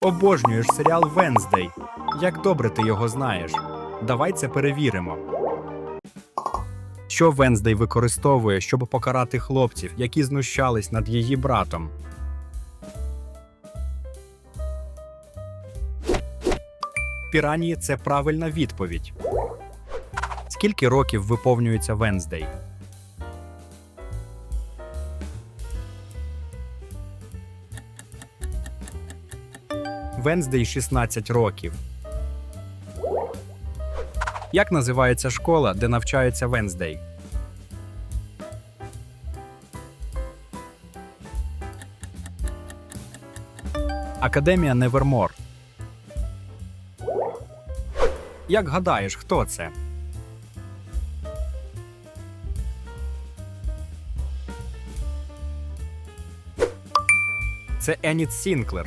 Обожнюєш серіал Венздей. Як добре ти його знаєш. Давай це перевіримо. Що Венздей використовує, щоб покарати хлопців, які знущались над її братом? Піранії це правильна відповідь. Скільки років виповнюється Венздей? Венздей 16 років. Як називається школа, де навчається Венздей? Академія Невермор. Як гадаєш, хто це? Це Еніт Сінклер.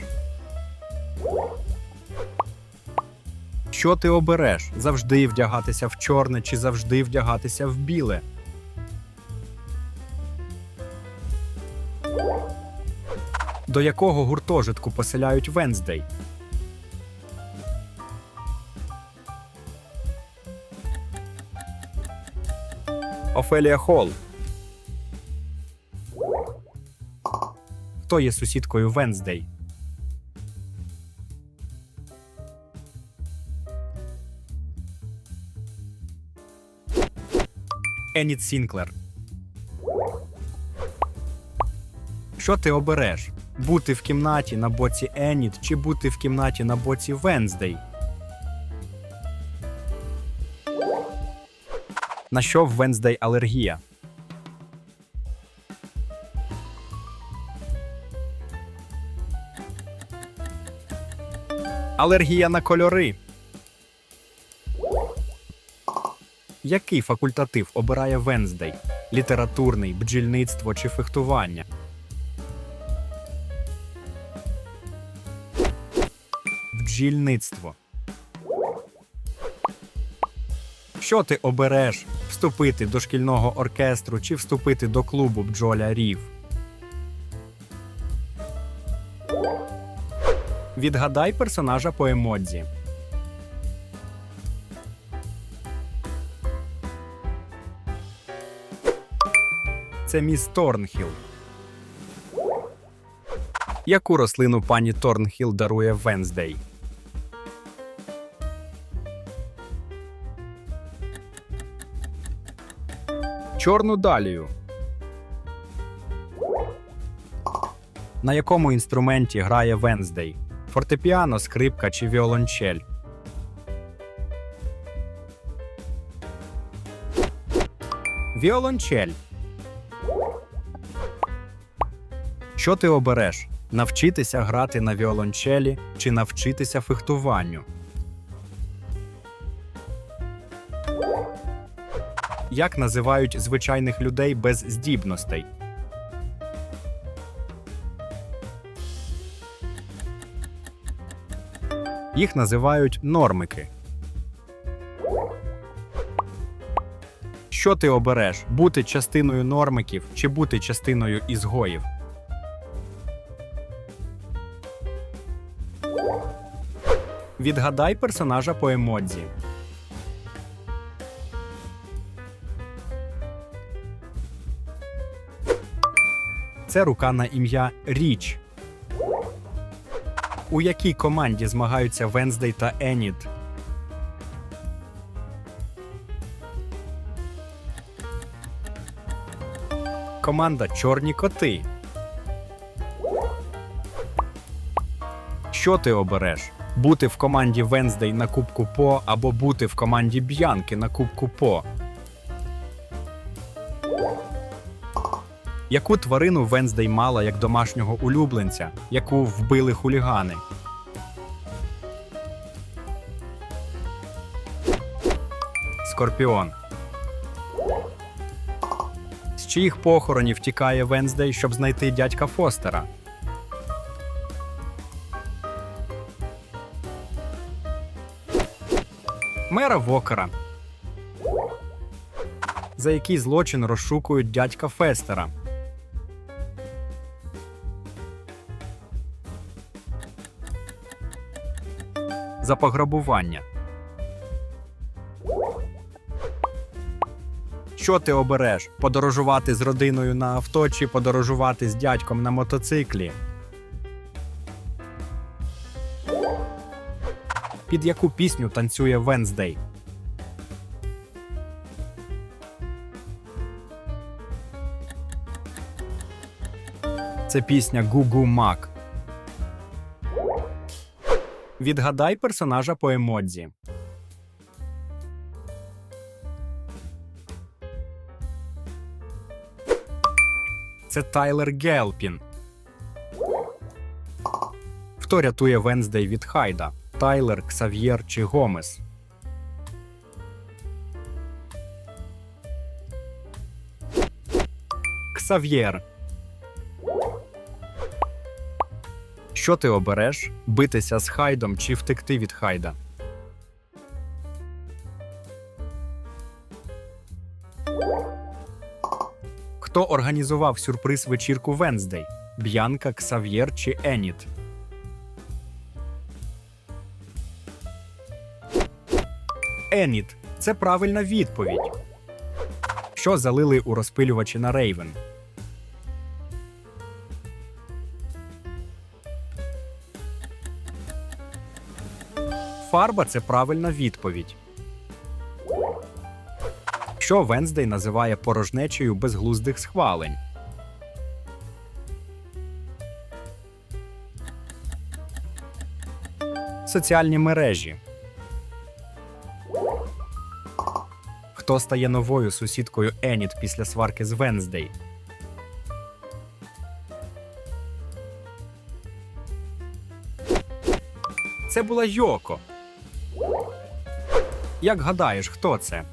Що ти обереш? Завжди вдягатися в чорне чи завжди вдягатися в біле? До якого гуртожитку поселяють Венздей? Офелія Холл. Хто є сусідкою Венздей? Еніт Сінклер. Що ти обереш? Бути в кімнаті на боці Еніт чи бути в кімнаті на боці Венздей? На що в Венздей алергія? Алергія на кольори. Який факультатив обирає Венздей? Літературний, бджільництво чи фехтування? Бджільництво. Що ти обереш? Вступити до шкільного оркестру чи вступити до клубу бджолярів? Відгадай персонажа по емодзі. Це міс Торнхіл. Яку рослину пані Торнхіл дарує Венздей? Чорну далію. На якому інструменті грає Венздей? Фортепіано, скрипка чи віолончель? Віолончель. Що ти обереш? Навчитися грати на віолончелі чи навчитися фехтуванню? Як називають звичайних людей без здібностей? Їх називають нормики. Що ти обереш? Бути частиною нормиків чи бути частиною ізгоїв? Відгадай персонажа по емодзі. Це рука на ім'я Річ. У якій команді змагаються Венздей та Еніт? Команда Чорні коти. Що ти обереш? Бути в команді Венздей на Кубку По або бути в команді Б'янки на Кубку По? Яку тварину Венздей мала як домашнього улюбленця, яку вбили хулігани? Скорпіон. З чиїх похоронів тікає Венздей, щоб знайти дядька Фостера? Мера Вокера. За який злочин розшукують дядька Фестера? за пограбування. Що ти обереш? Подорожувати з родиною на авто чи подорожувати з дядьком на мотоциклі? Під яку пісню танцює Венздей? Це пісня Гугу Мак. Відгадай персонажа по емодзі. Це Тайлер Гелпін. Хто рятує Венздей від Хайда? Тайлер, Ксав'єр чи Гомес? Ксав'єр. Що ти обереш? Битися з Хайдом чи втекти від Хайда? Хто організував сюрприз вечірку Венздей? Б'янка, Ксав'єр чи Еніт? Еніт. Це правильна відповідь. Що залили у розпилювачі на Рейвен? Фарба це правильна відповідь. Що Венздей називає порожнечею безглуздих схвалень? Соціальні мережі. Хто стає новою сусідкою Еніт після сварки з Венздей? Це була Йоко. Як гадаєш, хто це?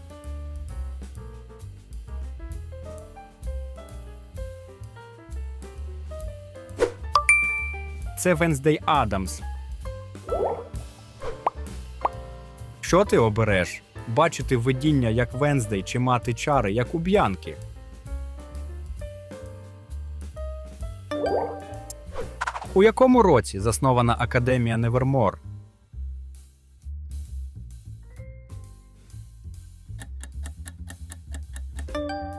Це Венздей Адамс. Що ти обереш? Бачити видіння як Венздей чи мати чари, як у Б'янки? У якому році заснована Академія Невермор?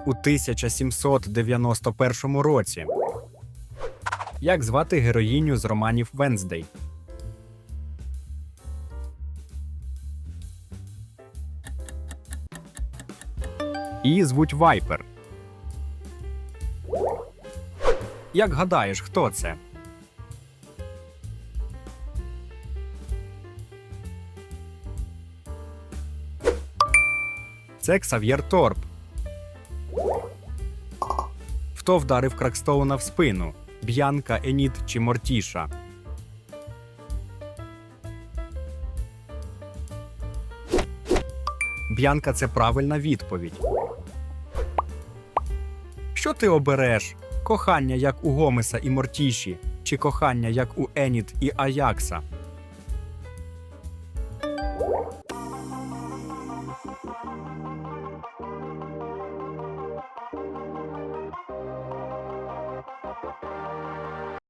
У 1791 році. Як звати героїню з романів Венздей? Її звуть Вайпер. Як гадаєш, хто це? Це Ксав'єр Торп. Хто вдарив Кракстоуна в спину? Б'янка, Еніт чи Мортіша? Б'янка це правильна відповідь. Що ти обереш? Кохання як у Гомеса і Мортіші, чи кохання як у Еніт і Аякса?